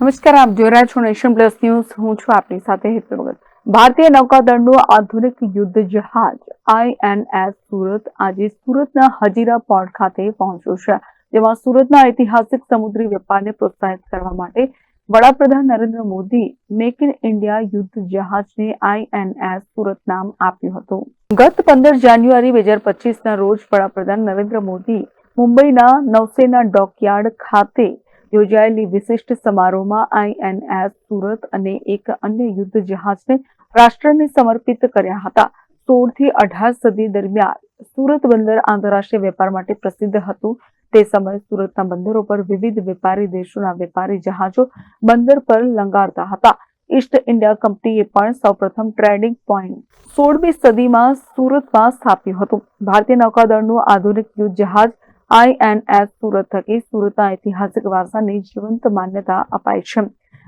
નમસ્કાર, આપ જોઈ રહ્યા છો નેશન પ્લસ ન્યૂઝ. હું છું આપની સાથે ભગત. ભારતીય નૌકાદળનું આધુનિક યુદ્ધ જહાજ આઈએનએસ સુરત આજે સુરતના હજીરા પોર્ટ ખાતે પહોંચ્યું છે, જેમાં સુરતના ઐતિહાસિક સમુદ્રી વેપારને પ્રોત્સાહિત કરવા માટે વડાપ્રધાન Narendra Modi make in India યુદ્ધ જહાજને આઈએનએસ સુરત નામ આપ્યું હતું. ગત પંદર જાન્યુઆરી બે હજાર પચીસના રોજ વડાપ્રધાન નરેન્દ્ર મોદી મુંબઈના નૌસેના ડોકયાર્ડ ખાતે યોજાયેલી વિશિષ્ટ સમારોહમાં આઈએનએસ સુરત અને એક અન્ય યુદ્ધ જહાજને રાષ્ટ્રને સમર્પિત કર્યા હતા. સોળથી અઢાર સદી દરમિયાન સુરત બંદર આંતરરાષ્ટ્રીય વેપાર માટે પ્રસિદ્ધ હતું. તે સમયે સુરતના બંદરો પર વિવિધ વેપારી દેશોના વેપારી જહાજો બંદર પર લંગારતા હતા. ઈસ્ટ ઇન્ડિયા કંપનીએ પણ સૌપ્રથમ ટ્રેડિંગ પોઈન્ટ સોળમી સદીમાં સુરતમાં સ્થાપ્યું હતું. ભારતીય નૌકાદળનું આધુનિક યુદ્ધ જહાજ આઈએનએસ સુરત થકી સુરતના ઐતિહાસિક વારસાને જીવંત માન્યતા અપાય છે.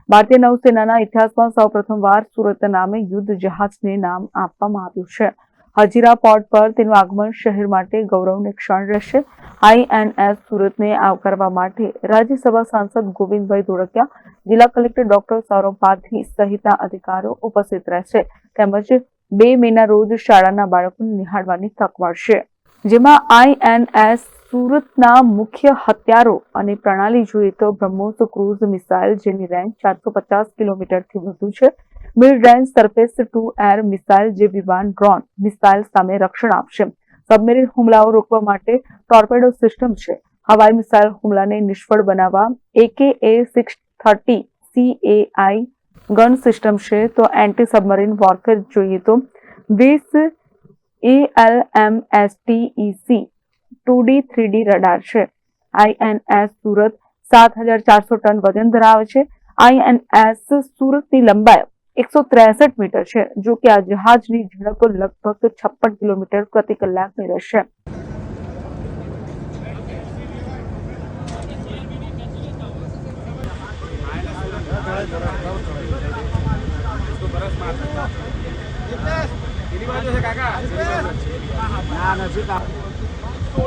ભારતીય નૌસેનાના ઇતિહાસમાં સૌ પ્રથમવાર સુરત નામે યુદ્ધ જહાજને નામ આપવામાં આવ્યું છે. હજીરા પોર્ટ પર તેનું આગમન શહેર માટે ગૌરવની ક્ષણ રહેશે. આઈએનએસ સુરતને આવકારવા માટે રાજ્યસભા સાંસદ ગોવિંદભાઈ ધોળકિયા, જિલ્લા કલેક્ટર ડોક્ટર સૌરભ પાથી સહિતના અધિકારીઓ ઉપસ્થિત રહેશે. તેમજ બે મેના રોજ શાળાના બાળકોને નિહાળવાની તક મળશે. જેમાં આઈએનએસ સુરતના મુખ્ય હથિયારો અને પ્રણાલી જોઈએ તો બ્રહ્મોસ ક્રુઝ મિસાઇલ જેની રેન્જ ચારસો પચાસ કિલોમીટરથી વધુ છે. Mid range surface to air missile જે વિમાન ડ્રોન મિસાઇલ સામે રક્ષણ આપશે. સબમેરીન હુમલાઓ રોકવા માટે ટોર્પેડો સિસ્ટમ છે. હવાઈ મિસાઇલ હુમલાને નિષ્ફળ બનાવવા AK A six thirty CAI gun system છે. તો એન્ટી સબમરીન વોરફેર જોઈએ તો વીસ LMSTEC two D three D radar છે આઈએનએસ સુરત સાત હજાર ચારસો ટન વજન ધરાવે છે. આઈએનએસ સુરતની લંબાઈ એકસો ત્રેસઠ મીટર છે, જો કે આ જહાજની ઝડપ લગભગ છપ્પન કિલોમીટર પ્રતિ કલાકની રહેશે. તો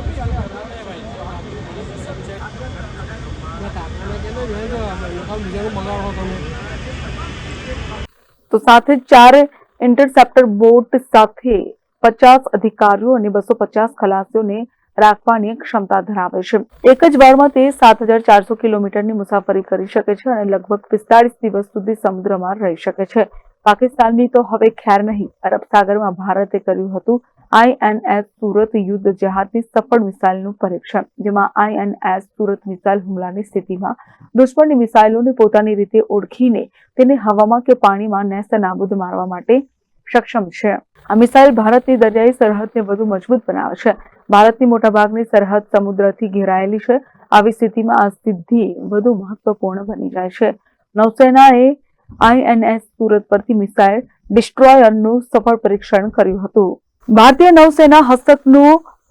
સાથે ચાર ઇન્ટરસેપ્ટર બોટ સાથે પચાસ અધિકારીઓ અને બસો પચાસ ખલાસીઓને રાખવાની ક્ષમતા ધરાવે છે. એક જ વારમાં તે સાત હજાર ચારસો કિલોમીટરની મુસાફરી કરી શકે છે અને લગભગ પિસ્તાળીસ દિવસ સુધી સમુદ્રમાં રહી શકે છે. પાકિસ્તાનની તો હવે ખેર નહીં. અરબ સાગરમાં ભારતે કર્યું હતું આઈએનએસ સુરત યુદ્ધ જહાજની સફળ મિસાઇલનું પરીક્ષણ, જેમાં આઈએનએસ સુરત મિસાઇલ હુમલાની સ્થિતિમાં દુશ્મનની મિસાઇલોને પોતાની રીતે ઓળખીને તેને હવામાં કે પાણીમાં નેસ્ત નાબૂદ મારવા માટે સક્ષમ છે. આ મિસાઇલ ભારતની દરિયાઈ સરહદને વધુ મજબૂત બનાવે છે. ભારતની મોટાભાગની સરહદ સમુદ્રથી ઘેરાયેલી છે. આવી સ્થિતિમાં આ સિદ્ધિ વધુ મહત્વપૂર્ણ બની જાય છે. નૌસેનાએ આઈએનએસ સુરત પરથી મિસાઇલ ડિસ્ટ્રોયરનું સફળ પરીક્ષણ કર્યું હતું. ભારતીય નૌસેના હસ્તકનું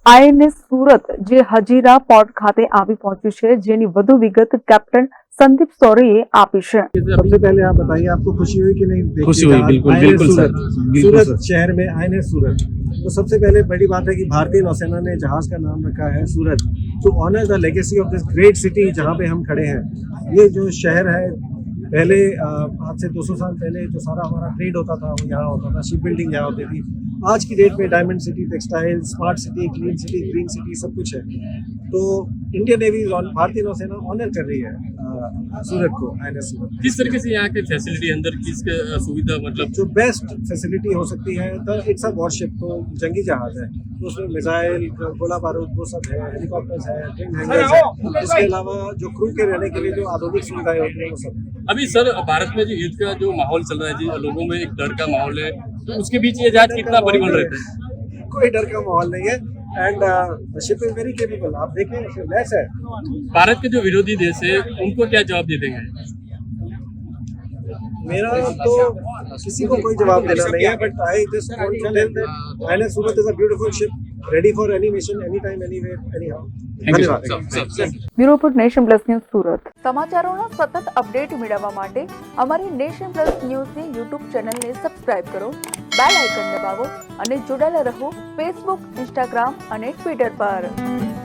આઈએનએસ સુરત જે હજીરા પોર્ટ ખાતે આવી પહોંચ્યું છે જેની વધુ વિગત કેપ્ટન સંદીપ સોરીએ આપી છે सबसे पहले आप बताइए आपको खुशी हुई कि नहीं देख के खुशी हुई, जहाँ बिल्कुल, INS बिल्कुल सर, सूरत बिल्कुल सूरत सर। शहर में आई सूरत तो सबसे पहले बड़ी बात है कि भारतीय नौसेना ने जहाज का नाम रखा है Surat to honour the legacy of this great city जहाँ पे हम खड़े हैं ये जो शहर है पहले अ, आज से 200 साल पहले जो सारा हमारा ट्रेड होता था वो यहाँ होता था शिप बिल्डिंग यहाँ होती थी आज की डेट में diamond city textile smart city clean city green city सब कुछ है। तो इंडियन नेवी भारतीय नौसेना ऑनर कर रही है सूरत को आई सूरत। किस तरीके से यहाँ के फैसिलिटी अंदर किस सुविधा मतलब जो बेस्ट फैसिलिटी हो सकती है तो इट्स अ वॉरशिप तो जंगी जहाज़ है। तो उसमें मिसाइल गोला बारूद वो सब है हेलीकॉप्टर्स है ट्रेन हैंगर्स है। इसके अलावा जो क्रू के रहने के लिए जो आधुनिक सुविधाएँ होती है वो सब अभी सर भारत में जो युद्ध का जो माहौल चल रहा है जी लोगों में एक डर का माहौल है तो उसके बीच ये जहाज़ कितना बड़ी बन रहता है कोई डर का माहौल नहीं है। And ship is very capable आप देखें लेस है। भारत के जो विरोधी देश है उनको क्या जवाब दे देंगे? मेरा तो किसी को कोई जवाब देना नहीं है but I just want to tell that I Surat is a beautiful ship ready for animation any time any any Nation Plus News Surat. સમાચારોનો સતત અપડેટ મેળવવા માટે અમારી નેશન પ્લસ ન્યૂઝની યુટ્યુબ ચેનલને સબસ્ક્રાઇબ કરો બેલ આઇકન દબાવો અને જોડાયેલા રહો ફેસબુક ઇન્સ્ટાગ્રામ અને ટ્વિટર પર.